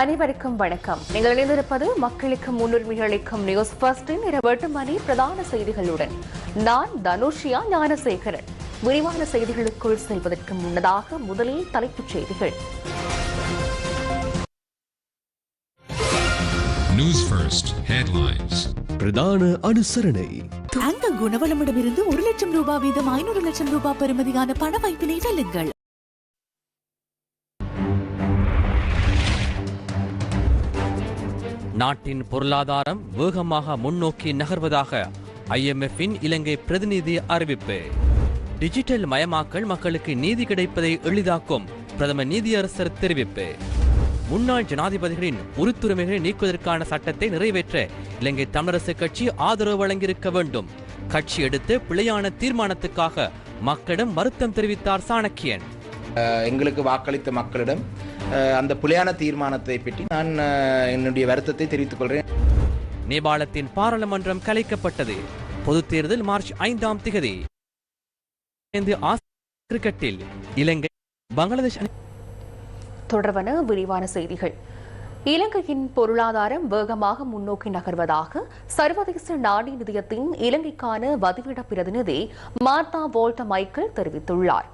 அனைவருக்கும் வணக்கம். நீங்கள் இணைந்திருப்பது மக்களுக்கு முன்னுரிமை அளிக்கும் நியூஸ் ஃபர்ஸ்டின் இரவு எட்டு மணி பிரதான செய்திகளுடன். நான் தனுஷியா ஞானசேகரன். விரிவான செய்திகளுக்குள் செல்வதற்கு முன்னதாக முதலில் தலைப்புச் செய்திகள். News First headlines. பிரதான அனுசரணை. தங்க குணவளமிடமிருந்து ஒரு லட்சம் ரூபாய் வீதம் ஐநூறு லட்சம் ரூபாய் பெறுமதியான பண வாய்ப்பினை வெல்லுங்கள் நாட்டின் பொருளாதாரம் வேகமாக முன்னோக்கி நகர்வதாக ஐஎம்எஃப்பின் இலங்கை பிரதிநிதி அறிவிப்பு. டிஜிட்டல் மயமாக்கல் மக்களுக்கு நீதி கிடைப்பதை எளிதாக்கும் பிரதமர் நீதியரசர் தெரிவிப்பு. முன்னாள் ஜனாதிபதிகளின் உறுத்துரிமைகளை நீக்குவதற்கான சட்டத்தை நிறைவேற்ற இலங்கை தமிழரசு கட்சி ஆதரவு வழங்கியிருக்க வேண்டும். கட்சி எடுத்து பிழையான தீர்மானத்துக்காக மக்களிடம் வருத்தம் தெரிவித்தார் சாணக்கியன். எங்களுக்கு வாக்களித்த மக்களிடம் அந்த புலியான தீர்மானத்தை பற்றி நான் என்னுடைய வருத்தத்தை தெரிவித்துக் கொள்கிறேன். நேபாளத்தின் பாராளுமன்றம் கலைக்கப்பட்டது. பொதுத் தேர்தல் மார்ச் ஐந்தாம் திகதி. கிரிக்கெட்டில் இலங்கை பங்களாதேஷ் அணி தொடர்வன விரிவான செய்திகள். இலங்கையின் பொருளாதாரம் வேகமாக முன்னோக்கி நகர்வதாக சர்வதேச நாணய நிதியத்தின் இலங்கைக்கான வதிவிட பிரதிநிதி மார்த்தா வோல்ட மைக்கேல் தெரிவித்துள்ளார்.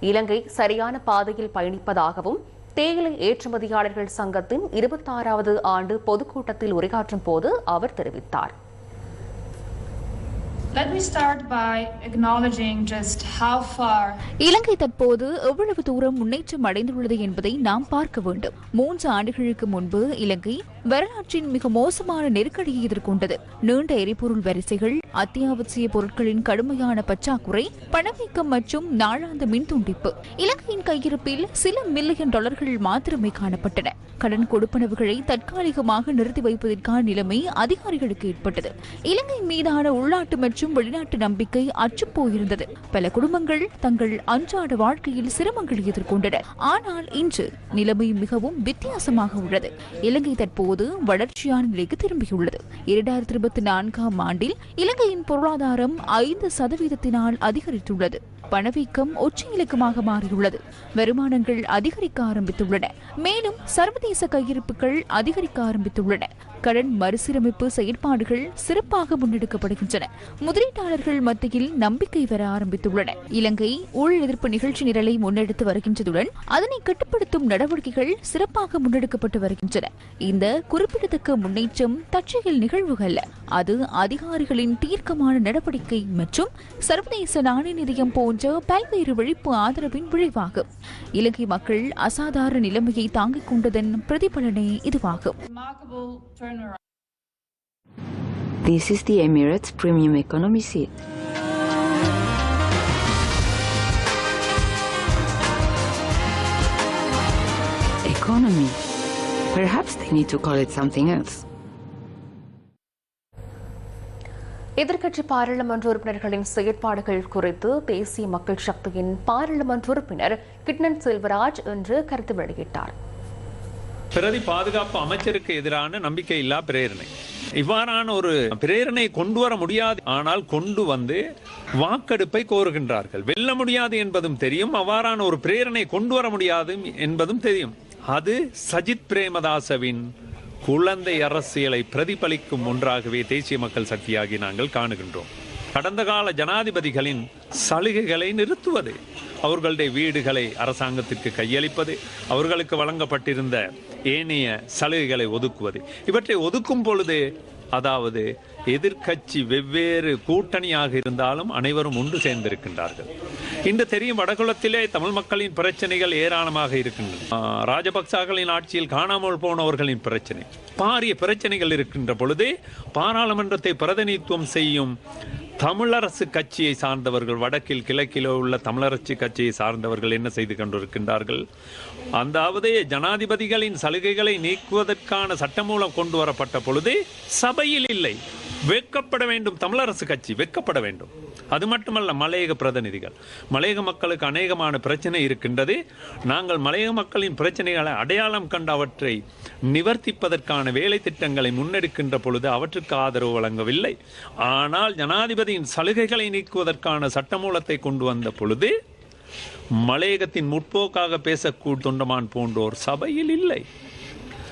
இலங்கை சரியான பாதையில் பயணிப்பதாகவும் தேயிலை ஏற்றுமதியாளர்கள் சங்கத்தின் இருபத்தாறாவது ஆண்டு பொதுக்கூட்டத்தில் உரையாற்றும் போது அவர் தெரிவித்தார். இலங்கை தற்போது எவ்வளவு தூரம் முன்னேற்றம் அடைந்துள்ளது என்பதை நாம் பார்க்க வேண்டும். மூன்று ஆண்டுகளுக்கு முன்பு இலங்கை வரலாற்றின் மிக மோசமான நெருக்கடியை எதிர்கொண்டது. நீண்ட எரிபொருள் வரிசைகள் அத்தியாவசிய பொருட்களின் கடுமையான பற்றாக்குறை பணவீக்கம் மற்றும் நாளாந்த மின் துண்டிப்பு. இலங்கையின் கையிருப்பில் சில மில்லியன் டாலர்கள் மாத்திரமே காணப்பட்டன. கடன் கொடுப்பனவுகளை தற்காலிகமாக நிறுத்தி வைப்பதற்கான நிலைமை அதிகாரிகளுக்கு ஏற்பட்டது. இலங்கை மீதான உள்நாட்டு மற்றும் மற்றும் வெளிநாட்டு நம்பிக்கை அற்றுப்போயிருந்தது பல குடும்பங்கள் தங்கள் அன்றாட வாழ்க்கையில் சிரமங்களை எதிர்கொண்டன. ஆனால் இன்று நிலைமை மிகவும் வித்தியாசமாக உள்ளது. இலங்கை தற்போது வளர்ச்சியான நிலைக்கு திரும்பியுள்ளது. இரண்டாயிரத்தி இருபத்தி நான்காம் ஆண்டில் இலங்கையின் பொருளாதாரம் ஐந்து சதவீதத்தினால் அதிகரித்துள்ளது. பணவீக்கம் உச்ச இலக்கமாக மாறியுள்ளது. வருமானங்கள் அதிகரிக்க ஆரம்பித்துள்ளன. மேலும் சர்வதேச கையிருப்புகள் அதிகரிக்க ஆரம்பித்துள்ளன. கடன் மறுசீரமைப்பு செயற்பாடுகள் சிறப்பாக முன்னெடுக்கப்படுகின்றன. முதலீட்டாளர்கள் மத்தியில் நம்பிக்கை வர ஆரம்பித்துள்ளன. இலங்கை ஊழல் எதிர்ப்பு நிகழ்ச்சி நிரலை முன்னெடுத்து வருகின்றதுடன் அதனை கட்டுப்படுத்தும் நடவடிக்கைகள் சிறப்பாக முன்னெடுக்கப்பட்டு வருகின்றன. இந்த குறிப்பிடத்தக்க முன்னேற்றம் தற்செயல் நிகழ்வுகள் அல்ல. அது அதிகாரிகளின் தீர்க்கமான நடவடிக்கை மற்றும் சர்வதேச நாணய நிதியம் போன்ற பல்வேறு விழிப்பு ஆதரவின் விளைவாகும் இலங்கை மக்கள் அசாதாரண நிலைமையை தாங்கிக் கொண்டதன் பிரதிபலனே இதுவாகும். This is the Emirates Premium Economy seat. Economy. Perhaps they need to call it something else. எதிர்க்கட்சி பாராளுமன்ற உறுப்பினர்களின் செயற்பாடுகள் குறித்து தேசிய மக்கள் சக்தியின் பாராளுமன்ற உறுப்பினர் கிட்னன் செல்வராஜ் இன்று கருத்து வெளியிட்டார். பிரதி பாதுகாப்பு அமைச்சருக்கு எதிரான நம்பிக்கையில்லா பிரேரணை. இவ்வாறான ஒரு பிரேரணை கொண்டு வர முடியாது. ஆனால் கொண்டு வந்து வாக்கெடுப்பை கோருகின்றார்கள். வெல்ல முடியாது என்பதும் தெரியும். அவ்வாறான ஒரு பிரேரணை கொண்டு வர முடியாது என்பதும் தெரியும். அது சஜித் பிரேமதாசவின் குழந்தை அரசியலை பிரதிபலிக்கும் ஒன்றாகவே தேசிய மக்கள் சக்தியாகி நாங்கள் காணுகின்றோம். கடந்த கால ஜனாதிபதிகளின் சலுகைகளை நிறுத்துவது அவர்களுடைய வீடுகளை அரசாங்கத்திற்கு கையளிப்பது அவர்களுக்கு வழங்கப்பட்டிருந்த ஏனைய சலுகைகளை ஒதுக்குவது. இவற்றை ஒதுக்கும் பொழுது அதாவது எதிர்கட்சி வெவ்வேறு கூட்டணியாக இருந்தாலும் அனைவரும் ஒன்று சேர்ந்திருக்கின்றார்கள். இன்று தெரியும் வடகுளத்திலே தமிழ் மக்களின் பிரச்சனைகள் ஏராளமாக இருக்கின்றன. ராஜபக்சாக்களின் ஆட்சியில் காணாமல் போனவர்களின் பிரச்சனை. பாரிய பிரச்சனைகள் இருக்கின்ற பொழுது பாராளுமன்றத்தை பிரதிநிதித்துவம் செய்யும் தமிழரசு கட்சியை சார்ந்தவர்கள் வடக்கில் கிழக்கிலோ உள்ள தமிழரசு கட்சியை சார்ந்தவர்கள் என்ன செய்து கொண்டிருக்கின்றார்கள்? அந்தாவது ஜனாதிபதிகளின் சலுகைகளை நீக்குவதற்கான சட்டமூலம் கொண்டு வரப்பட்ட பொழுது சபையில் இல்லை. வெட்கப்பட வேண்டும். தமிழரசு கட்சி வெட்கப்பட வேண்டும். அது மட்டுமல்ல மலையக பிரதிநிதிகள். மலையக மக்களுக்கு அநேகமான பிரச்சனை இருக்கின்றது. நாங்கள் மலையக மக்களின் பிரச்சனைகளை அடையாளம் கண்டு அவற்றை நிவர்த்திப்பதற்கான வேலை திட்டங்களை முன்னெடுக்கின்ற பொழுது அவற்றுக்கு ஆதரவு வழங்கவில்லை. ஆனால் ஜனாதிபதியின் சலுகைகளை நீக்குவதற்கான சட்டமூலத்தை கொண்டு வந்த பொழுது மலையகத்தின் முற்போக்காக பேசக்கூடிய தொண்டமான் போன்றோர் சபையில் இல்லை.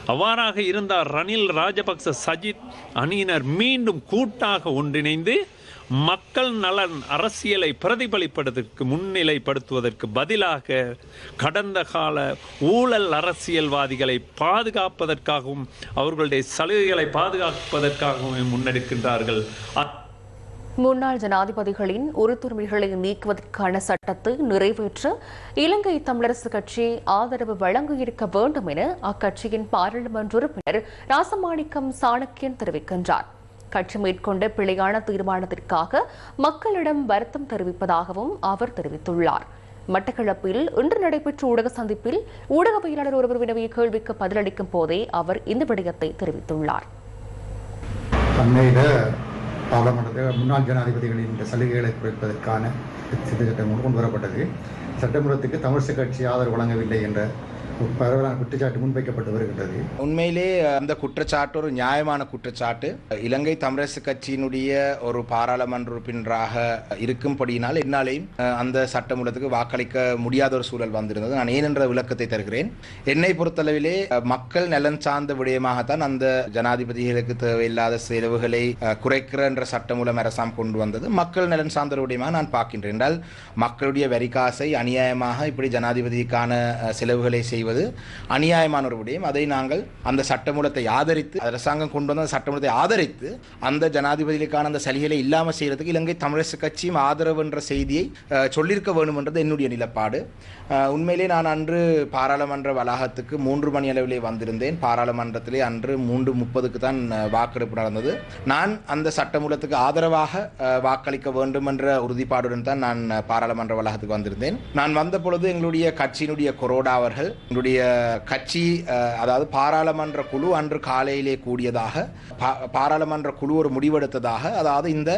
அவ்வாறாக இருந்தார் ரணில் ராஜபக்ச சஜித் அணியினர் மீண்டும் கூட்டாக ஒன்றிணைந்து மக்கள் நலன் அரசியலை பிரதிபலிப்பதற்கு முன்னிலைப்படுத்துவதற்கு பதிலாக கடந்த கால ஊழல் அரசியல்வாதிகளை பாதுகாப்பதற்காகவும் அவர்களுடைய சலுகைகளை பாதுகாப்பதற்காகவும் முன்னெடுக்கின்றார்கள். அத்- முன்னாள் ஜனாதிபதிகளின் உறுத்துரிமைகளை நீக்குவதற்கான சட்டத்தை நிறைவேற்ற இலங்கை தமிழரசு கட்சி ஆதரவு வழங்கியிருக்க வேண்டும் என அக்கட்சியின் பாராளுமன்ற உறுப்பினர் ராசமாணிக்கம் சாணக்கியன் தெரிவிக்கின்றார். கட்சி மேற்கொண்ட பிழையான தீர்மானத்திற்காக மக்களிடம் வருத்தம் தெரிவிப்பதாகவும் அவர் தெரிவித்துள்ளார். மட்டக்களப்பில் இன்று நடைபெற்ற ஊடக சந்திப்பில் ஊடகவியலாளர் ஒருவர் வினவிய கேள்விக்கு பதிலளிக்கும் போதே அவர் இந்த விடயத்தை தெரிவித்துள்ளார். அண்மையில் பாராளுமன்றத்தில் முன்னாள் ஜனாதிபதிகளின் இந்த சலுகைகளை குறைப்பதற்கான சித்த சட்டம் கொண்டு வரப்பட்டது. சட்டமன்றத்துக்கு தமிழிசை கட்சி ஆதரவு வழங்கவில்லை என்ற பரவலான குற்றச்சாட்டு முன்வைக்கப்பட்டு வருகின்றது. உண்மையிலே அந்த குற்றச்சாட்டு ஒரு நியாயமான குற்றச்சாட்டு. இலங்கை தமிழரசு கட்சியினுடைய ஒரு பாராளுமன்ற உறுப்பினராக இருக்கும்படியினால் என்னாலேயும் அந்த சட்டமூலத்துக்கு வாக்களிக்க முடியாத ஒரு சூழல் வந்திருந்தது. நான் ஏனென்ற விளக்கத்தை தருகிறேன். என்னை பொறுத்தளவிலே மக்கள் நலன் சார்ந்த விடயமாகத்தான் அந்த ஜனாதிபதிகளுக்கு தேவையில்லாத செலவுகளை குறைக்கிற என்ற சட்டமூலம் அரசாம் கொண்டு வந்தது. மக்கள் நலன் சார்ந்த விடயமாக நான் பார்க்கின்றேன். என்றால் மக்களுடைய வரிகாசை அநியாயமாக இப்படி ஜனாதிபதிக்கான செலவுகளை செய்வது அநியாயமான ஒரு விடயம். அதை நாங்கள் அந்த சட்டமூலத்தை ஆதரித்து அரசாங்கம் கொண்டு வந்த சட்டமூலத்தை ஆதரித்து அந்த ஜனாதிபதிகளுக்கான அந்த சலுகைகளை இல்லாமல் செய்கிறதுக்கு இலங்கை தமிழரசு கட்சியும் ஆதரவு என்ற செய்தியை சொல்லியிருக்க வேண்டும் என்றது என்னுடைய நிலப்பாடு. உண்மையிலே நான் அன்று பாராளுமன்ற வளாகத்துக்கு மூன்று மணி அளவிலே வந்திருந்தேன். பாராளுமன்றத்திலே அன்று மூன்று முப்பதுக்கு தான் வாக்கெடுப்பு நடந்தது. நான் அந்த சட்டமூலத்துக்கு ஆதரவாக வாக்களிக்க வேண்டும் என்ற உறுதிப்பாடுடன் தான் நான் பாராளுமன்ற வளாகத்துக்கு வந்திருந்தேன். நான் வந்த பொழுது எங்களுடைய கட்சியினுடைய கொரோடா அவர்கள் எங்களுடைய கட்சி அதாவது பாராளுமன்ற குழு அன்று காலையிலே கூடியதாக பா- பாராளுமன்ற குழு ஒரு முடிவெடுத்ததாக அதாவது இந்த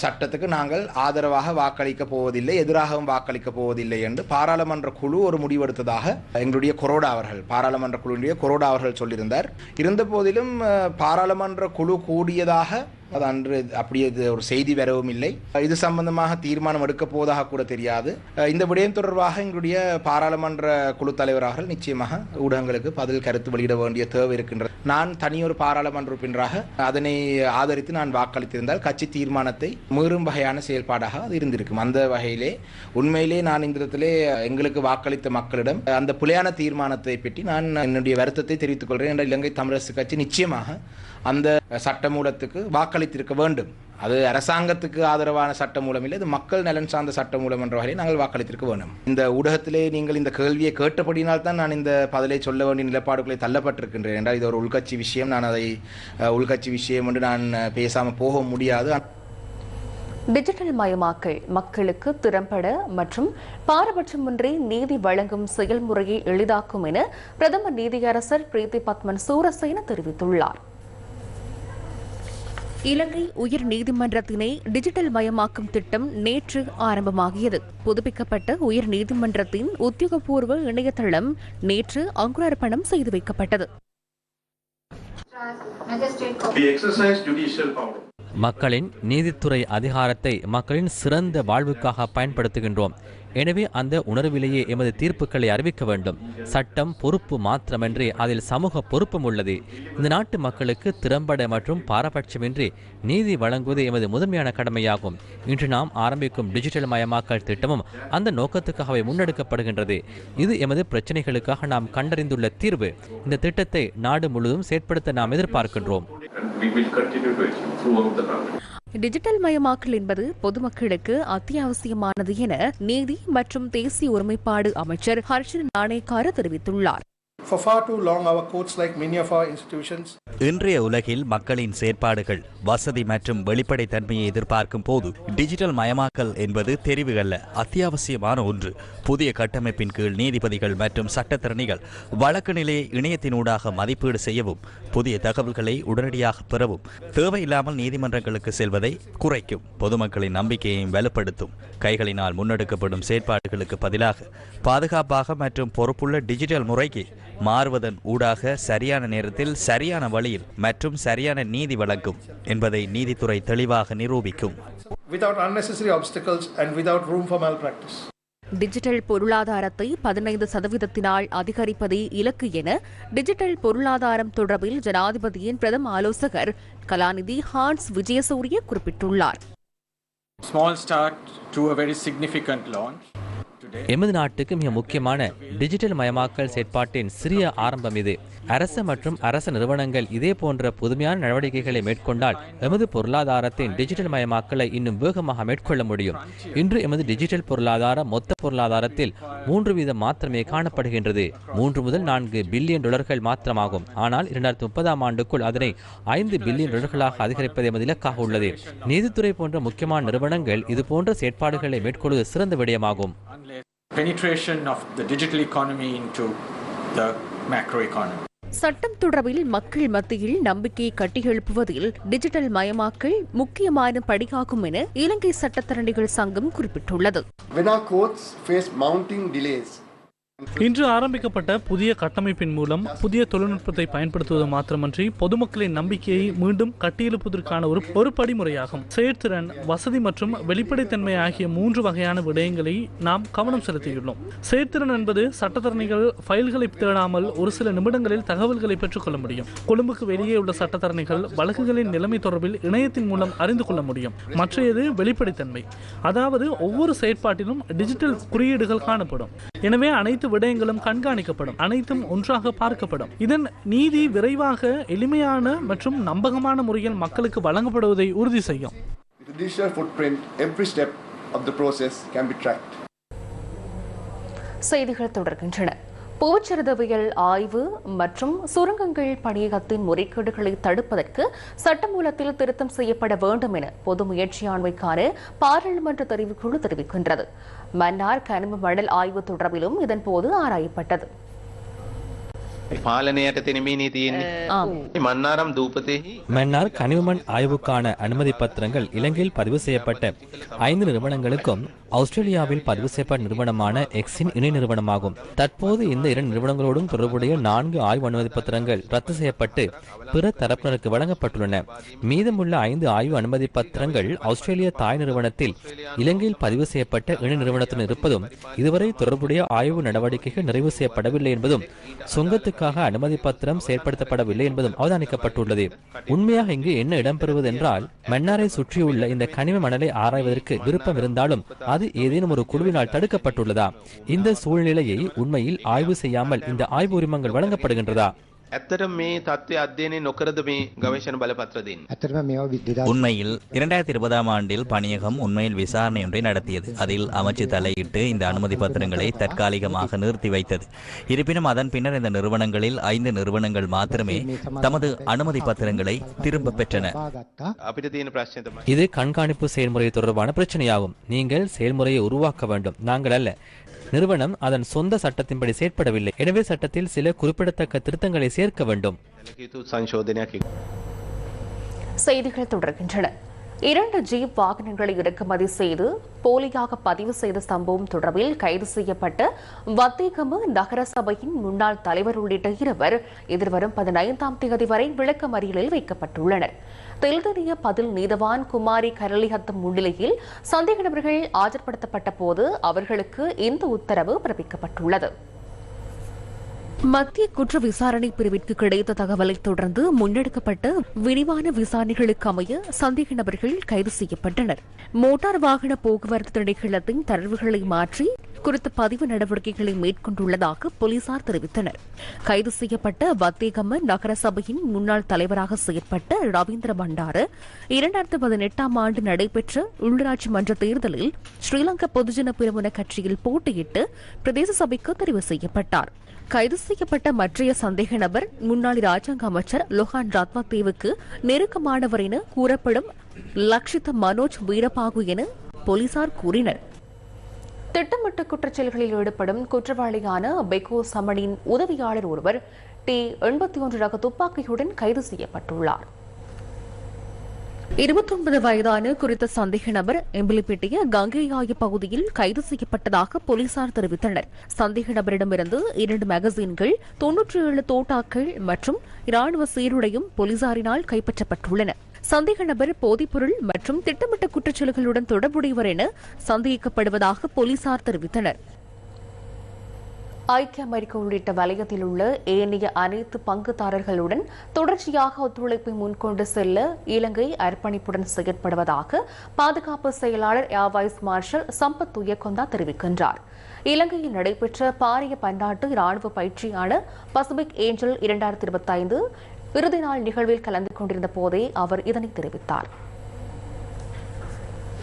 சட்டத்துக்கு நாங்கள் ஆதரவாக வாக்களிக்க போவதில்லை எதிராகவும் வாக்களிக்க போவதில்லை என்று பாராளுமன்ற குழு ஒரு முடிவெடுத்ததாக எங்களுடைய கொரோடா அவர்கள் பாராளுமன்ற குழுவினுடைய கொரோடா அவர்கள் சொல்லியிருந்தார். இருந்த போதிலும் பாராளுமன்ற குழு கூடியதாக அது அன்று அப்படியே இது ஒரு செய்தி வரவும் இல்லை. இது சம்பந்தமாக தீர்மானம் எடுக்க போவதாக கூட தெரியாது. இந்த விடயம் தொடர்பாக எங்களுடைய பாராளுமன்ற குழு தலைவராக நிச்சயமாக ஊடகங்களுக்கு பதில் கருத்து வெளியிட வேண்டிய தேவை இருக்கின்றது. நான் தனியொரு பாராளுமன்ற உறுப்பினராக அதனை ஆதரித்து நான் வாக்களித்திருந்தால் கட்சி தீர்மானத்தை மீறும் வகையான செயல்பாடாக அது இருந்திருக்கும். அந்த வகையிலே உண்மையிலே நான் இந்த இடத்திலே எங்களுக்கு வாக்களித்த மக்களிடம் அந்த புலையான தீர்மானத்தை பற்றி நான் என்னுடைய வருத்தத்தை தெரிவித்துக் கொள்கிறேன் என்ற இலங்கை தமிழரசு கட்சி நிச்சயமாக அந்த சட்டமூலத்துக்கு வாக்களித்திருக்க வேண்டும். அது அரசாங்கத்துக்கு ஆதரவான சட்டமூலம் இல்லை இது மக்கள் நலன் சார்ந்த சட்டமூலம் என்ற வகையில் நாங்கள் வாக்களித்திருக்க வேண்டும். இந்த ஊடகத்திலே நீங்கள் இந்த கேள்வியை கேட்டபடினால் தான் நான் இந்த பதிலை சொல்ல வேண்டிய நிலப்பாடுகளை தள்ளப்பட்டிருக்கின்றேன் என்றால் இது ஒரு உள்கட்சி விஷயம். நான் அதை உள்கட்சி விஷயம் என்று நான் பேசாமல் போக முடியாது. டிஜிட்டல் மயமாக்கல் மக்களுக்கு திறம்பட மற்றும் பாரபட்சமின்றி நீதி வழங்கும் செயல்முறையை எளிதாக்கும் என பிரதமர் நீதியரசர் பிரீத்தி பத்மன் சூரசேன தெரிவித்துள்ளார். இலங்கை உயர் நீதிமன்றத்தினை டிஜிட்டல் மயமாக்கும் திட்டம் நேற்று ஆரம்பமாகியது. புதுப்பிக்கப்பட்ட உயர் நீதிமன்றத்தின் உத்தியோகபூர்வ இணையதளம் நேற்று அங்குரார்ப்பணம் செய்து வைக்கப்பட்டது. மக்களின் நீதித்துறை அதிகாரத்தை மக்களின் சிறந்த வாழ்வுக்காக பயன்படுத்துகின்றோம். எனவே அந்த உணர்விலேயே எமது தீர்ப்புகளை அறிவிக்க வேண்டும். சட்டம் பொறுப்பு மாத்திரமன்றி அதில் சமூக பொறுப்பும் உள்ளது. இந்த நாட்டு மக்களுக்கு திறம்பட மற்றும் பாரபட்சமின்றி நீதி வழங்குவது எமது முதன்மையான கடமையாகும். இன்று நாம் ஆரம்பிக்கும் டிஜிட்டல் மயமாக்கல் திட்டமும் அந்த நோக்கத்துக்காகவே முன்னெடுக்கப்படுகின்றது. இது எமது பிரச்சனைகளுக்காக நாம் கண்டறிந்துள்ள தீர்வு. இந்த திட்டத்தை நாடு முழுவதும் செயற்படுத்த நாம் எதிர்பார்க்கின்றோம். டிஜிட்டல் மயமாக்கல் என்பது பொதுமக்களுக்கு அத்தியாவசியமானது என நீதி மற்றும் தேசிய ஒருமைப்பாடு அமைச்சர் ஹர்ஷன் நாணேக்கார தெரிவித்துள்ளார். For far too long, our courts, like many of our institutions, இன்றைய உலகில் மக்களின் செயற்பாடுகள் வசதி மற்றும் வெளிப்படைத்தன்மையை எதிர்பார்க்கும் போது டிஜிட்டல் மயமாக்கல் என்பது தெரிவு அல்ல அத்தியாவசியமான ஒன்று. புதிய கட்டமைப்பின் கீழ் நீதிபதிகள் மற்றும் சட்டத்திறனிகள் வழக்கு நிலையை இணையத்தினூடாக மதிப்பீடு செய்யவும் புதிய தகவல்களை உடனடியாக பெறவும் தேவையில்லாமல் நீதிமன்றங்களுக்கு செல்வதை குறைக்கும் பொதுமக்களின் நம்பிக்கையையும் வலுப்படுத்தும் கைகளினால் முன்னெடுக்கப்படும் செயற்பாடுகளுக்கு பதிலாக பாதுகாப்பாக மற்றும் பொறுப்புள்ள டிஜிட்டல் முறைக்கு மாறுவதன் ஊடாக சரியான நேரத்தில் சரியான வழியில் மற்றும் சரியான நீதி வழங்கும் என்பதை நீதித்துறை தெளிவாக நிரூபிக்கும் without unnecessary obstacles and without room for malpractice. Digital பொருளாதாரத்தை பதினைந்து சதவீதத்தினால் அதிகரிப்பதே இலக்கு என டிஜிட்டல் பொருளாதாரம் தொடர்பில் ஜனாதிபதியின் பிரதம ஆலோசகர் கலாநிதி ஹான்ஸ் விஜயசூரிய குறிப்பிட்டுள்ளார் Small start to a very significant launch. எமது நாட்டுக்கு மிக முக்கியமான டிஜிட்டல் மயமாக்கல் செயற்பாட்டின் சிறிய ஆரம்பம் இது. அரசு மற்றும் அரச நிறுவனங்கள் இதே போன்ற புதுமையான நடவடிக்கைகளை மேற்கொண்டால் எமது பொருளாதாரத்தின் டிஜிட்டல் மயமாக்கலை இன்னும் வேகமாக மேற்கொள்ள முடியும். இன்று எமது டிஜிட்டல் பொருளாதார மொத்த பொருளாதாரத்தில் மூன்று வீதம் மாத்திரமே காணப்படுகின்றது. மூன்று முதல் நான்கு பில்லியன் டாலர்கள் மாத்திரமாகும். ஆனால் இரண்டாயிரத்தி முப்பதாம் ஆண்டுக்குள் அதனை ஐந்து பில்லியன் டாலர்களாக அதிகரிப்பது எமது இலக்காக உள்ளது. நீதித்துறை போன்ற முக்கியமான நிறுவனங்கள் இது போன்ற செயற்பாடுகளை மேற்கொள்வது சிறந்த விடயமாகும். Penetration of the digital economy into the macroeconomy. சட்டம் தொடர்பில் மக்கள் மத்தியில் நம்பிக்கையை கட்டியெழுப்புவதில் டிஜிட்டல் மயமாக்கல் முக்கியமான படியாகும் என இலங்கை சட்டத்தரணிகள் சங்கம் குறிப்பிட்டுள்ளது When our courts face mounting delays, இன்று ஆரம்பிக்கப்பட்ட புதிய கட்டமைப்பின் மூலம் புதிய தொழில்நுட்பத்தை பயன்படுத்துவது மாத்திரமன்றி பொதுமக்களின் நம்பிக்கையை மீண்டும் கட்டியெழுப்பதற்கான ஒரு ஒரு படிமுறையாகும் செயற்திறன் வசதி மற்றும் வெளிப்படைத்தன்மை ஆகிய மூன்று வகையான விடயங்களை நாம் கவனம் செலுத்தியுள்ளோம். செயற்திறன் என்பது சட்டத்தரணிகள் ஃபைல்களை தேடாமல் ஒரு சில நிமிடங்களில் தகவல்களை பெற்றுக்கொள்ள முடியும். கொழும்புக்கு வெளியே உள்ள சட்டத்தரணிகள் வழக்குகளின் நிலைமை தொடர்பில் இணையத்தின் மூலம் அறிந்து கொள்ள முடியும். மற்றையது வெளிப்படைத்தன்மை. அதாவது ஒவ்வொரு செயற்பாட்டிலும் டிஜிட்டல் குறியீடுகள் காணப்படும். எனவே அனைத்து விடயங்களும் கண்காணிக்கப்படும். அனைத்தும் ஒன்றாக பார்க்கப்படும். இதன் நீதி விரைவாக எளிமையான மற்றும் நம்பகமான முறையில் மக்களுக்கு வழங்கப்படுவதை உறுதி செய்யும். With the digital footprint, every step of the process can be tracked. செய்திகள் தொடர்கின்றன. பூச்சரிதவியல் ஆய்வு மற்றும் சுரங்கங்கள் பணியகத்தின் முறைகேடுகளை தடுப்பதற்கு சட்டமூலத்தில் திருத்தம் செய்யப்பட வேண்டும் என பொது முயற்சியாண்மைக்கான பாராளுமன்ற தெரிவுக்குழு தெரிவிக்கின்றது. மன்னார் கனிம மடல் ஆய்வு தொடர்பிலும் இதன்போது ஆராயப்பட்டது. පාලනයට තෙනමී තියෙන්නේ මන්නාරම් දූපතෙහි மன்னார் கனிமமண் ஆய்வுக்கான அனுமதி பத்திரங்கள் இலங்கையில் பதிவு செய்யப்பட்ட ஐந்து நிறுவனங்களுக்கும் ஆஸ்திரேலியாவில் பதிவு செய்யப்பட்ட நிறுவனமான எக்ஸின் இணை நிறுவனமாகும் தற்போது இந்த இரண்டு நிறுவனங்களோடும் தொடர்புடைய நான்கு ஆய்வு அனுமதி பத்திரங்கள் ரத்து செய்யப்பட்டு பிற தரப்பினருக்கு வழங்கப்பட்டுள்ளன மீதமுள்ள ஐந்து ஆய்வு அனுமதி பத்திரங்கள் ஆஸ்திரேலிய தாய் நிறுவனத்தில் இலங்கையில் பதிவு செய்யப்பட்ட இணை நிறுவனத்துடன் இருப்பதும் இதுவரை தொடர்புடைய ஆய்வு நடவடிக்கைகள் நிறைவு செய்யப்படவில்லை என்பதும் சுங்கத்துக்காக அனுமதி பத்திரம் செயற்படுத்தப்படவில்லை என்பதும் அவதானிக்கப்பட்டுள்ளது. உண்மையாக இங்கு என்ன இடம்பெறுவது என்றால் மன்னாரை சுற்றியுள்ள இந்த கனிம மணலை ஆராய்வதற்கு விருப்பம் இருந்தாலும் அது ஏதேனும் ஒரு குழுவினால் தடுக்கப்பட்டுள்ளதா? இந்த சூழ்நிலையை உண்மையில் ஆய்வு செய்யாமல் இந்த ஆய்வு உரிமங்கள் வழங்கப்படுகின்றதா? எத்தனை மே தத்துவ அத்தியனை நொக்கிறது மே கவேஷன பலபத்திரதின் உண்மையில் இரண்டாயிரத்தி இருபதாம் ஆண்டில் பணியகம் உண்மையில் விசாரணை ஒன்றை நடத்தியது. அதில் அமைச்சு தலையிட்டு இந்த அனுமதி பத்திரங்களை தற்காலிகமாக நிறுத்தி வைத்தது. இருப்பினும் அதன் பின்னர் இந்த நிறுவனங்களில் ஐந்து நிறுவனங்கள் மாத்திரமே தமது அனுமதி பத்திரங்களை திரும்ப பெற்றன. இது கண்காணிப்பு செயல்முறை தொடர்பான பிரச்சனையாகும். நீங்கள் செயல்முறையை உருவாக்க வேண்டும். நாங்கள் அல்ல. நிறுவனம் அதன் சொந்த சட்டத்தின்படி செயற்படவில்லை. எனவே சட்டத்தில் சில குறிப்பிடத்தக்க திருத்தங்களை சேர்க்க வேண்டும். செய்திகள் தொடர்கின்றன. இரண்டு ஜீப் வாகனங்களை இறக்குமதி செய்து போலியாக பதிவு செய்த சம்பவம் தொடர்பில் கைது செய்யப்பட்ட வத்தேகம நகரசபையின் முன்னாள் தலைவர் உள்ளிட்ட இருவர் எதிர்வரும் பதினைந்தாம் தேதி வரை விளக்கமறியலில் வைக்கப்பட்டுள்ளனர். தெல்தனிய பதில் நீதவான் குமாரி கரளிஹத்தம் முன்னிலையில் சந்தேக நபர்கள் ஆஜர்படுத்தப்பட்ட போது அவர்களுக்கு இந்த உத்தரவு பிறப்பிக்கப்பட்டுள்ளது. மத்திய குற்ற விசாரணை பிரிவிற்கு கிடைத்த தகவலை தொடர்ந்து முன்னெடுக்கப்பட்ட விரிவான விசாரணைகளுக்கு அமைய சந்தேக நபர்கள் கைது செய்யப்பட்டனர். மோட்டார் வாகன போக்குவரத்து திணைக்களத்தின் தரவுகளை மாற்றி குறித்த பதிவு நடவடிக்கைகளை மேற்கொண்டுள்ளதாக போலீசார் தெரிவித்தனர். கைது செய்யப்பட்ட வத்தேகம நகரசபையின் முன்னாள் தலைவராக செயற்பட்ட ரவீந்திர பண்டார இரண்டாயிரத்து பதினெட்டாம் ஆண்டு நடைபெற்ற உள்ளாட்சி மன்ற தேர்தலில் ஸ்ரீலங்கா பொதுஜன பிரிவின கட்சியில் போட்டியிட்டு பிரதேச சபைக்கு தெரிவு செய்யப்பட்டார். கைது செய்யப்பட்ட மற்றைய சந்தேக நபர் முன்னாள் ராஜாங்க அமைச்சர் லொஹான் ராத்வாத்தேவுக்கு நெருக்கமானவர் என கூறப்படும் லக்ஷித மனோஜ் வீரபாகு என போலீசார் கூறினர். திட்டமிட்ட குற்றச்செயல்களில் ஈடுபடும் குற்றவாளியான பெக்கோ சமனின் உதவியாளர் ஒருவர் டி எண்பத்தி ஒன்று ரக துப்பாக்கியுடன் கைது செய்யப்பட்டுள்ளார். இருபத்தொன்பது வயதான குறித்த சந்தேக நபர் எம்பிலிப்பேட்டைய கங்கையாய பகுதியில் கைது செய்யப்பட்டதாக போலீசார் தெரிவித்தனர். சந்தேக நபரிடமிருந்து இரண்டு மேகசீன்கள் தொன்னூற்றி ஏழு தோட்டாக்கள் மற்றும் இராணுவ சீருடையும் போலீசாரினால் கைப்பற்றப்பட்டுள்ளன. சந்தேக நபர் போதைப்பொருள் மற்றும் திட்டமிட்ட குற்றச்செயல்களுடன் தொடர்புடையவர் என சந்தேகிக்கப்படுவதாக போலீசார் தெரிவித்தனர். ஐக்கிய அமெரிக்கா உள்ளிட்ட வலயத்தில் உள்ள ஏனைய அனைத்து பங்குதாரர்களுடன் தொடர்ச்சியாக ஒத்துழைப்பை முன்கொண்டு செல்ல இலங்கை அர்ப்பணிப்புடன் செயற்படுவதாக பாதுகாப்பு செயலாளர் ஏர் மார்ஷல் சம்பத் துயக்கொந்தா தெரிவிக்கின்றார். இலங்கையில் நடைபெற்ற பாரிய பன்னாட்டு ராணுவ பயிற்சியான பசிபிக் ஏஞ்சல் இரண்டாயிரத்தி இருபத்தி ஐந்து இறுதி நாள் நிகழ்வில் கலந்து கொண்டிருந்த போதே அவர் இதனை தெரிவித்தார்.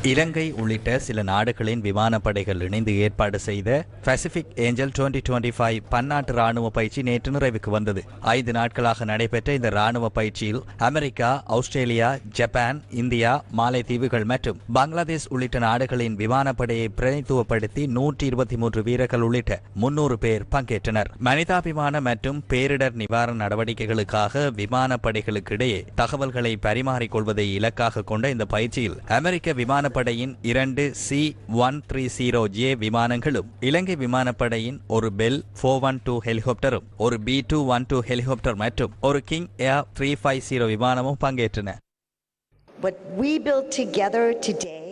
இலங்கை உள்ளிட்ட சில நாடுகளின் விமானப்படைகள் இணைந்து ஏற்பாடு செய்த பசிபிக் ஏஞ்சல் 2025 ஃபைவ் பன்னாட்டு ராணுவ பயிற்சி நேற்று நிறைவுக்கு வந்தது. ஐந்து நாட்களாக நடைபெற்ற இந்த ராணுவ பயிற்சியில் அமெரிக்கா ஆஸ்திரேலியா ஜப்பான் இந்தியா மாலைத்தீவுகள் மற்றும் பங்களாதேஷ் உள்ளிட்ட நாடுகளின் விமானப்படையை பிரதித்துவப்படுத்தி நூற்றி இருபத்தி மூன்று வீரர்கள் உள்ளிட்ட முன்னூறு பேர் பங்கேற்றனர். மனிதாபிமான மற்றும் பேரிடர் நிவாரண நடவடிக்கைகளுக்காக விமானப்படைகளுக்கிடையே தகவல்களை பரிமாறிக்கொள்வதை இலக்காக கொண்ட இந்த பயிற்சியில் அமெரிக்க விமான விமானப்படையின் இரண்டு C one three zero J விமானங்களும் இலங்கை விமானப்படையின் ஒரு பெல் ஃபோர் ஒன் டூ ஹெலிகாப்டரும் ஒரு B two one two helicopter மற்றும் ஒரு King Air three five zero விமானமும் பங்கேற்றன. What we built together today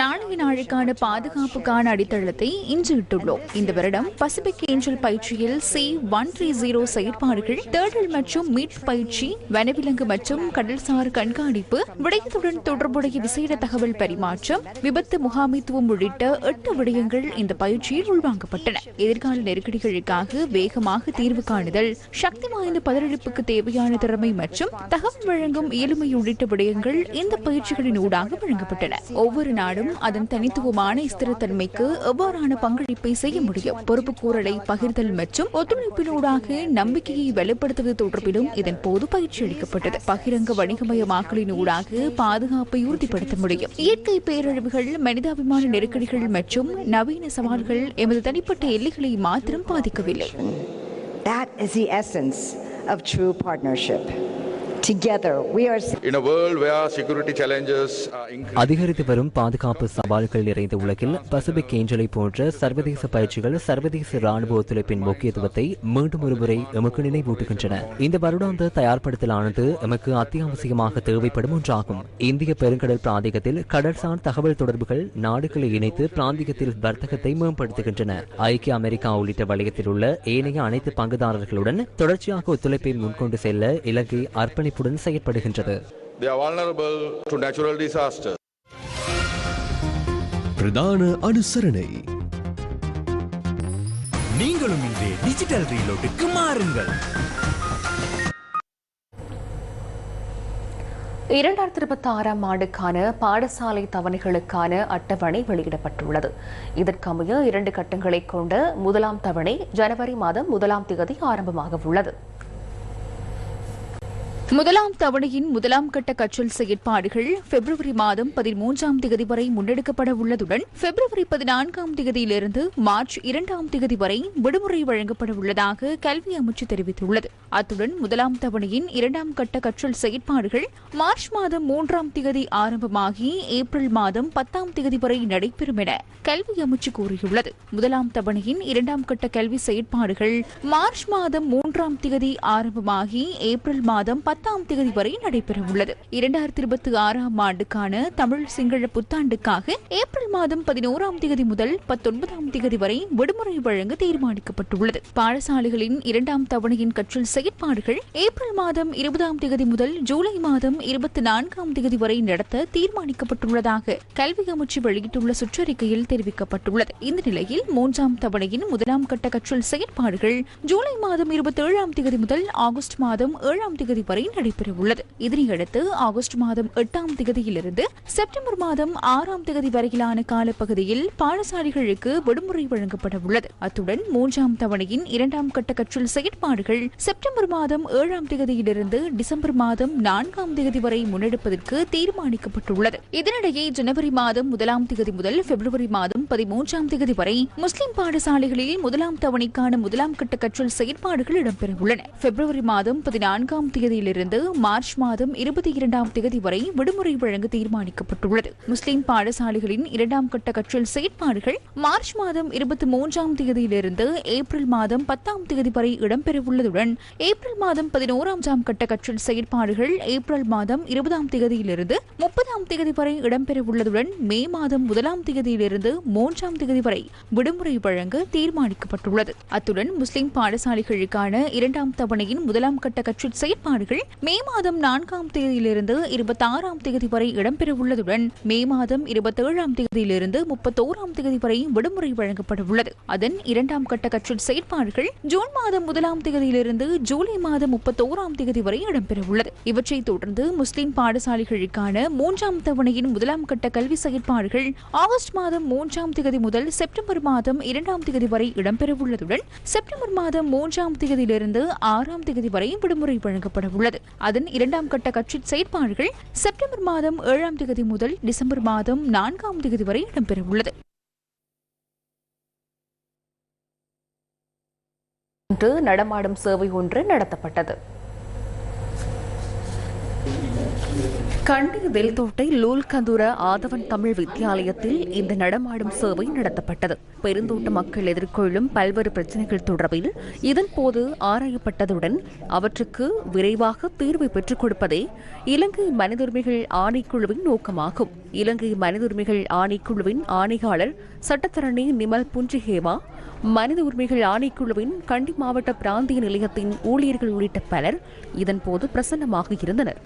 நாளைய நாளுக்கான பாதுகாப்புக்கான அடித்தளத்தை இன்று இட்டுள்ளோம். இந்த வருடம் பசிபிக் ஏஞ்சல் பயிற்சியில் சி ஒன் த்ரீ ஜீரோ செயற்பாடுகள் தேடல் மற்றும் மீட்பு பயிற்சி வனவிலங்கு மற்றும் கடல்சார் கண்காணிப்பு விடயத்துடன் தொடர்புடைய விசேட தகவல் பரிமாற்றம் விபத்து முகாமைத்துவம் உள்ளிட்ட எட்டு விடயங்கள் இந்த பயிற்சியில் உள்வாங்கப்பட்டன. எதிர்கால நெருக்கடிகளுக்காக வேகமாக தீர்வு காணுதல் சக்தி வாய்ந்த பதிலளிப்புக்கு தேவையான திறமை மற்றும் தகவல் வழங்கும் இயலுமை உள்ளிட்ட விடயங்கள் இந்த பயிற்சிகளின் ஊடாக வழங்கப்பட்டன. ஒவ்வொரு நாள் நாடும் அதன் தனித்துவமான ஸ்திரத்தன்மைக்கு எவ்வாறான பங்களிப்பை செய்ய முடியும்? பொறுப்புக்கூறலை பகிர்தல் மற்றும் ஒத்துழைப்பினூடாக நம்பிக்கையை வலுப்படுத்துவது தொடர்பிலும் இதன் போது பயிற்சி அளிக்கப்பட்டது. பகிரங்க வணிகமயமாக்கலின் ஊடாக பாதுகாப்பை உறுதிப்படுத்த முடியும். இயற்கை பேரழிவுகள் மனிதாபிமான நெருக்கடிகள் மற்றும் நவீன சவால்கள் எமது தனிப்பட்ட எல்லைகளை மாத்திரம் பாதிக்கவில்லை. That is the essence of true partnership. அதிகரித்து வரும் பாதுகாப்பு சவால்கள் நிறைந்த உலகில் பசிபிக் ஏஞ்சலை போன்ற சர்வதேச பயிற்சிகள் சர்வதேச ராணுவ ஒத்துழைப்பின் முக்கியத்துவத்தை மீண்டும் ஒருமுறை எமக்கு நினைவூட்டுகின்றன. இந்த வருடாந்த தயார்படுத்தலானது எமக்கு அத்தியாவசியமாக தேவைப்படும் ஒன்றாகும். இந்திய பெருங்கடல் பிராந்தியத்தில் கடல்சார் தகவல் தொடர்புகள் நாடுகளை இணைத்து பிராந்தியத்தில் வர்த்தகத்தை மேம்படுத்துகின்றன. ஐக்கிய அமெரிக்கா உள்ளிட்ட வலயத்தில் உள்ள ஏனைய அனைத்து பங்குதாரர்களுடன் தொடர்ச்சியாக ஒத்துழைப்பை முன்கொண்டு செல்ல இலங்கை அர்ப்பணிப்புடன் செயற்படுகின்றது. They are vulnerable to natural disasters. பிரதான அனுசரணை. நீங்களும் இன்று டிஜிட்டல் ரீலோட்டுக்கு மாறுங்கள். இரண்டாயிரத்தி இருபத்தி ஆறாம் ஆண்டுக்கான பாடசாலை தவணைகளுக்கான அட்டவணை வெளியிடப்பட்டுள்ளது. இதற்கமைய இரண்டு கட்டங்களை கொண்ட முதலாம் தவணை ஜனவரி மாதம் முதலாம் தேதி ஆரம்பமாக உள்ளது முதலாம் தவணையின் முதலாம் கட்ட கற்றல் செயற்பாடுகள் பிப்ரவரி மாதம் பதிமூன்றாம் தேதி வரை முன்னெடுக்கப்பட உள்ளதுடன் பிப்ரவரி பதினான்காம் தேதியிலிருந்து மார்ச் இரண்டாம் தேதி வரை விடுமுறை வழங்கப்பட உள்ளதாக கல்வி அமைச்சு தெரிவித்துள்ளது. அத்துடன் முதலாம் தவணையின் இரண்டாம் கட்ட கற்றல் செயற்பாடுகள் மார்ச் மாதம் மூன்றாம் தேதி ஆரம்பமாகி ஏப்ரல் மாதம் பத்தாம் தேதி வரை நடைபெறும் என கல்வி அமைச்சு கூறியுள்ளது. முதலாம் தவணையின் இரண்டாம் கட்ட கல்வி செயற்பாடுகள் மார்ச் மாதம் மூன்றாம் தேதி ஆரம்பமாகி ஏப்ரல் மாதம் பத்தாம் தேதி வரை நடைபெறவுள்ளது. இரண்டாயிரத்தி இருபத்தி ஆறாம் ஆண்டுக்கான தமிழ் சிங்கள புத்தாண்டுக்காக ஏப்ரல் மாதம் பதினோராம் தேதி முதல் பத்தொன்பதாம் தேதி வரை விடுமுறை வழங்க தீர்மானிக்கப்பட்டுள்ளது. பாடசாலைகளின் இரண்டாம் தவணையின் கற்றல் செயற்பாடுகள் ஏப்ரல் மாதம் இருபதாம் தேதி முதல் ஜூலை மாதம் இருபத்தி நான்காம் தேதி வரை நடத்த தீர்மானிக்கப்பட்டுள்ளதாக கல்வி அமைச்சு வெளியிட்டுள்ள சுற்றறிக்கையில் தெரிவிக்கப்பட்டுள்ளது. இந்த நிலையில் மூன்றாம் தவணையின் முதலாம் கட்ட கற்றல் செயற்பாடுகள் ஜூலை மாதம் இருபத்தி ஏழாம் தேதி முதல் ஆகஸ்ட் மாதம் ஏழாம் தேதி வரை நடைபெற உள்ளது இதனையடுத்து ஆகஸ்ட் மாதம் எட்டாம் தேதியிலிருந்து செப்டம்பர் மாதம் ஆறாம் தேதி வரையிலான காலப்பகுதியில் பாடசாலைகளுக்கு விடுமுறை வழங்கப்பட உள்ளது அத்துடன் மூன்றாம் தவணையின் இரண்டாம் கட்ட கற்றல் செயற்பாடுகள் செப்டம்பர் மாதம் ஏழாம் தேதியிலிருந்து டிசம்பர் மாதம் நான்காம் தேதி வரை முன்னெடுப்பதற்கு தீர்மானிக்கப்பட்டுள்ளது. இதனிடையே ஜனவரி மாதம் முதலாம் தேதி முதல் பிப்ரவரி மாதம் பதிமூன்றாம் தேதி வரை முஸ்லிம் பாடசாலைகளில் முதலாம் தவணைக்கான முதலாம் கட்ட கற்றல் செயற்பாடுகள் இடம்பெறவுள்ளன. பிப்ரவரி மாதம் பதினான்காம் தேதியிலிருந்து இருந்து மார்ச் மாதம் இருபத்தி இரண்டாம் தேதி வரை விடுமுறை வழங்க தீர்மானிக்கப்பட்டுள்ளது. முஸ்லிம் பாடசாலைகளின் இரண்டாம் கட்ட கற்றல் செயற்பாடுகள் மார்ச் மாதம் இருபத்தி மூன்றாம் தேதியிலிருந்து ஏப்ரல் மாதம் பத்தாம் தேதி வரை இடம்பெறவுள்ளதுடன் ஏப்ரல் மாதம் பதினோராம் கட்ட கற்றல் செயற்பாடுகள் ஏப்ரல் மாதம் இருபதாம் தேதியிலிருந்து முப்பதாம் தேதி வரை இடம்பெறவுள்ளதுடன் மே மாதம் முதலாம் தேதியிலிருந்து மூன்றாம் தேதி வரை விடுமுறை வழங்க தீர்மானிக்கப்பட்டுள்ளது. அத்துடன் முஸ்லிம் பாடசாலைகளுக்கான இரண்டாம் தவணையின் முதலாம் கட்ட கற்றல் செயற்பாடுகள் மே மாதம் நான்காம் தேதியிலிருந்து இருபத்தாறாம் தேதி வரை இடம்பெறவுள்ளதுடன் மே மாதம் இருபத்தேழாம் தேதியிலிருந்து முப்பத்தோராம் தேதி வரை விடுமுறை வழங்கப்படவுள்ளது. அதன் இரண்டாம் கட்ட கற்றல் செயற்பாடுகள் ஜூன் மாதம் முதலாம் தேதியிலிருந்து ஜூலை மாதம் முப்பத்தோராம் தேதி வரை இடம்பெறவுள்ளது. இவற்றைத் தொடர்ந்து முஸ்லிம் பாடசாலைகளுக்கான மூன்றாம் தவணையின் முதலாம் கட்ட கல்வி செயற்பாடுகள் ஆகஸ்ட் மாதம் மூன்றாம் தேதி முதல் செப்டம்பர் மாதம் இரண்டாம் தேதி வரை இடம்பெறவுள்ளதுடன் செப்டம்பர் மாதம் மூன்றாம் தேதியிலிருந்து ஆறாம் தேதி வரை விடுமுறை வழங்கப்படவுள்ளது. உள்ளது. அதன் இரண்டாம் கட்ட கட்சி செயற்பாடுகள் செப்டம்பர் மாதம் ஏழாம் தேதி முதல் டிசம்பர் மாதம் நான்காம் தேதி வரை இடம்பெறவுள்ளது. இன்று நடமாடும் சேவை ஒன்று நடத்தப்பட்டது. கண்டி வெல்தோட்டை லூல்கந்துர ஆதவன் தமிழ் வித்தியாலயத்தில் இந்த நடமாடும் சேவை நடத்தப்பட்டது. பெருந்தோட்ட மக்கள் எதிர்கொள்ளும் பல்வேறு பிரச்சனைகள் தொடர்பில் இதன்போது ஆராயப்பட்டதுடன் அவற்றுக்கு விரைவாக தீர்வை பெற்றுக் கொடுப்பதே இலங்கை மனித உரிமைகள் ஆணைக்குழுவின் நோக்கமாகும். இலங்கை மனித உரிமைகள் ஆணைக்குழுவின் ஆணையாளர் சட்டத்தரணி நிமல் புஞ்சிஹேமா மனித உரிமைகள் ஆணைக்குழுவின் கண்டி மாவட்ட பிராந்திய நிலையத்தின் ஊழியர்கள் உள்ளிட்ட பலர் இதன்போது பிரசன்னமாக இருந்தனர்.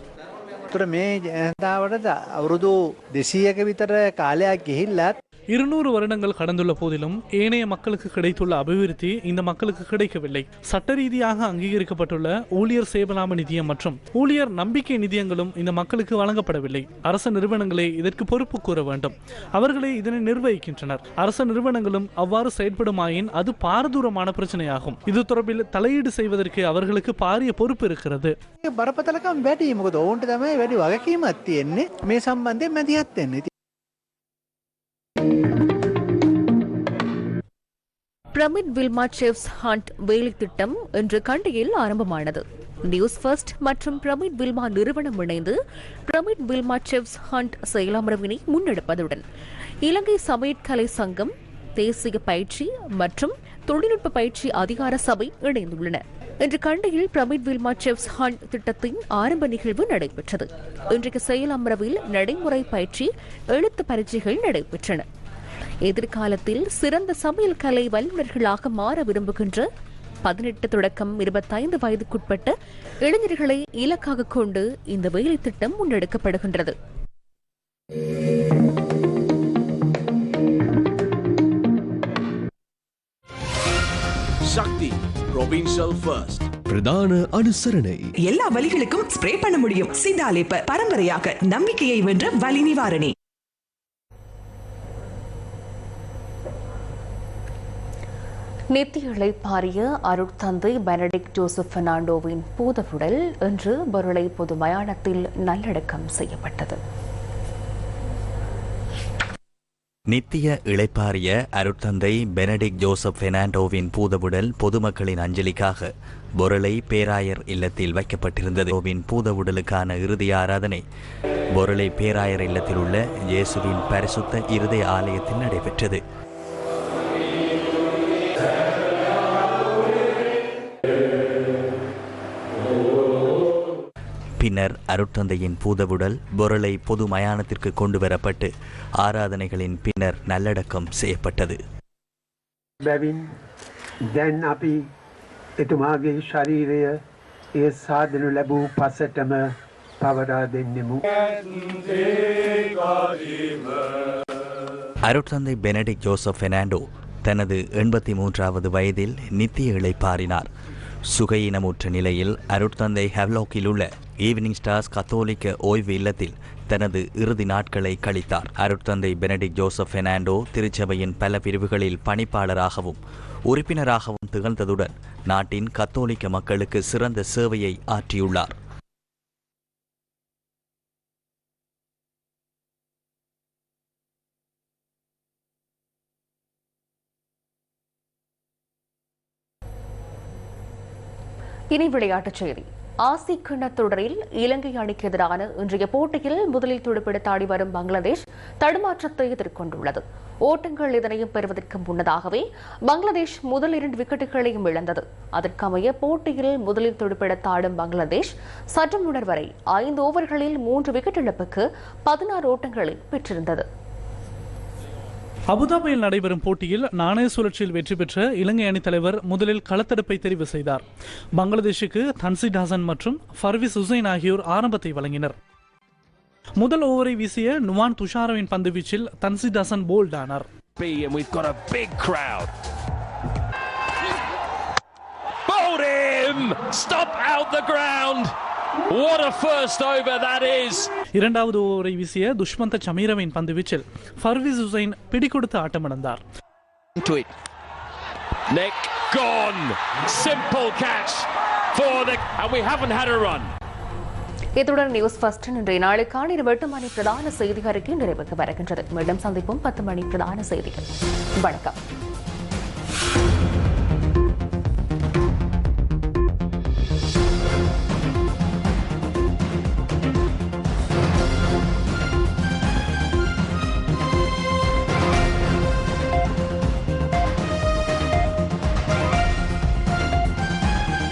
තුර මේ ජනතාවට අවුරුදු දෙසීයක විතර කාලයක් ගිහිල්ලත් இருநூறு வருடங்கள் கடந்துள்ள போதிலும் ஏனைய மக்களுக்கு கிடைத்துள்ள அபிவிருத்தி இந்த மக்களுக்கு கிடைக்கவில்லை சட்ட ரீதியாக அங்கீகரிக்கப்பட்டுள்ள ஊழியர் சேவலாம நிதியம் மற்றும் ஊழியர் நம்பிக்கை நிதியங்களும் இந்த மக்களுக்கு வழங்கப்படவில்லை அரச நிறுவனங்களே இதற்கு பொறுப்பு கூற வேண்டும் அவர்களே இதனை நிர்வகிக்கின்றனர் அரச நிறுவனங்களும் அவ்வாறு செயல்படுமாயின் அது பாரதூரமான பிரச்சனையாகும் இது தொடர்பில் தலையீடு செய்வதற்கு அவர்களுக்கு பாரிய பொறுப்பு இருக்கிறது බරපතලකම් වැඩි මොකද ඔවුන්ට තමයි වැඩි වගකීමත් තියෙන්නේ මේ සම්බන්ධය මැදිහත් වෙන්න பிரமிட் வில்மா செஃப்ஸ் ஹண்ட் வேலை திட்டம் இன்று கண்டியில் ஆரம்பமானது. நியூஸ் ஃபர்ஸ்ட் மற்றும் பிரமிட் வில்மா நிறுவனம் இணைந்து பிரமிட் வில்மா செஃப்ஸ் ஹண்ட் செயலமரவினை முன்னெடுப்பதுடன் இலங்கை சமையற்கலை சங்கம் தேசிய பயிற்சி மற்றும் தொழில்நுட்ப பயிற்சி அதிகார சபை இணைந்துள்ளன. இன்று கண்டியில் பிரமிட் வில்மா செஃப்ஸ் ஹண்ட் திட்டத்தின் ஆரம்ப நிகழ்வு நடைபெற்றது. இன்றைக்கு செயல் அமர்வில் நடைமுறை பயிற்சி எழுத்து பரீட்சைகள் நடைபெற்றன. எதிர்காலத்தில் சிறந்த சமையல் கலை வல்லுநர்களாக மாற விரும்புகின்ற பதினெட்டு தொடக்கம் இருபத்தைந்து வயதுக்குட்பட்ட இளைஞர்களை இலக்காக கொண்டு இந்த வேலை திட்டம் முன்னெடுக்கப்படுகின்றது. சக்தி provincial first. பிரதான அனுசரணை. எல்லா வலிகளுக்கும் ஸ்ப்ரே பண்ண முடியும். சிந்தாலேப்ப பரம்பரையாக நம்பிக்கையை வென்ற வலி நிவாரணி. நித்திய பாரிய அருட்தந்தை பெனடிக் ஜோசப் பெர்னாண்டோவின் பூதவுடல் இன்று பொருளை பொது மயானத்தில் நல்லடக்கம் செய்யப்பட்டது. நித்திய இளைப்பாரிய அருட்தந்தை பெனடிக் ஜோசப் பெர்னாண்டோவின் பூதவுடல் பொதுமக்களின் அஞ்சலிக்காக பொருளை பேராயர் இல்லத்தில் வைக்கப்பட்டிருந்தது. ஓவின் பூதவுடலுக்கான இறுதி ஆராதனை பொருளை பேராயர் இல்லத்தில் உள்ள இயேசுவின் பரிசுத்த இருதய ஆலயத்தில் நடைபெற்றது. பின்னர் அருட்தந்தையின் பூதவுடல் பொருளை பொது மயானத்திற்கு கொண்டு வரப்பட்டு ஆராதனைகளின் பின்னர் நல்லடக்கம் செய்யப்பட்டது බැවින් දැන් අපි එතුමාගේ ශරීරය ඒ සාධනු ලැබූ පසටම පවරා දෙන්නෙමු. அருட்தந்தை பெனடிக் ஜோசப் பெர்னாண்டோ தனது எண்பத்தி மூன்றாவது வயதில் நித்திய இளைப்பாறினார் சுகையினமுற்ற நிலையில் அருட்தந்தை ஹெவ்லாக்கில் உள்ள ஈவினிங் ஸ்டார்ஸ் கத்தோலிக்க ஓய்வு இல்லத்தில் தனது இறுதி நாட்களை கழித்தார். அருட்தந்தை பெனடிக் ஜோசப் பெர்னாண்டோ திருச்சபையின் பல பிரிவுகளில் பணிப்பாளராகவும் உறுப்பினராகவும் திகழ்ந்ததுடன் நாட்டின் கத்தோலிக்க மக்களுக்கு சிறந்த சேவையை ஆற்றியுள்ளார். இனி விளையாட்டுச் செய்தி. ஆசி கிண்ண தொடரில் இலங்கை அணிக்கு எதிரான இன்றைய போட்டியில் முதலில் துடுப்பெடுத்து ஆடி வரும் பங்களாதேஷ் தடுமாற்றத்தை எதிர்கொண்டுள்ளது. ஓட்டங்கள் இதனையும் பெறுவதற்கு முன்னதாகவே பங்களாதேஷ் முதல் இரண்டு விக்கெட்டுகளையும் இழந்தது. அதற்கமைய போட்டியில் முதலில் துடுப்பெடுத்து ஆடும் பங்களாதேஷ் சற்று முன்னர் வரை ஐந்து ஓவர்களில் மூன்று விக்கெட் இழப்புக்கு பதினாறு ஓட்டங்களை பெற்றிருந்தது. அபுதாபியில் நடைபெறும் போட்டியில் நாணய சுழற்சியில் வெற்றி பெற்ற இலங்கை அணித் தலைவர் முதலில் களத்தடுப்பை தெரிவு செய்தார். பங்களாதேஷுக்கு தன்சிட் ஹசன் மற்றும் ஃபர்விஸ் ஹுசைன் ஆகியோர் ஆரம்பத்தை வழங்கினர். முதல் ஓவரை வீசிய நுவான் துஷாரவின் பந்து வீச்சில் தன்சித் ஹசன் போல்ட் ஆனார். Stop out the ground! What a first over that is! இரண்டாவது ஓவரை வீசிய துஷ்மந்த சமீரவின் பந்து வீச்சில் ஃபர்விஸ் ஹுசைன் பிடிகொடுத்து ஆட்டமிழந்தார். Neck gone! Simple catch for the. And we haven't had a run. இத்துடன் நியூஸ் ஃபர்ஸ்ட் இன்றைய நாளுக்கான இரு எட்டு மணி பிரதான செய்தி அறிக்கை நிறைவுக்கு வருகின்றது மீண்டும் சந்திப்போம் பத்து மணி பிரதான செய்திகள் வணக்கம்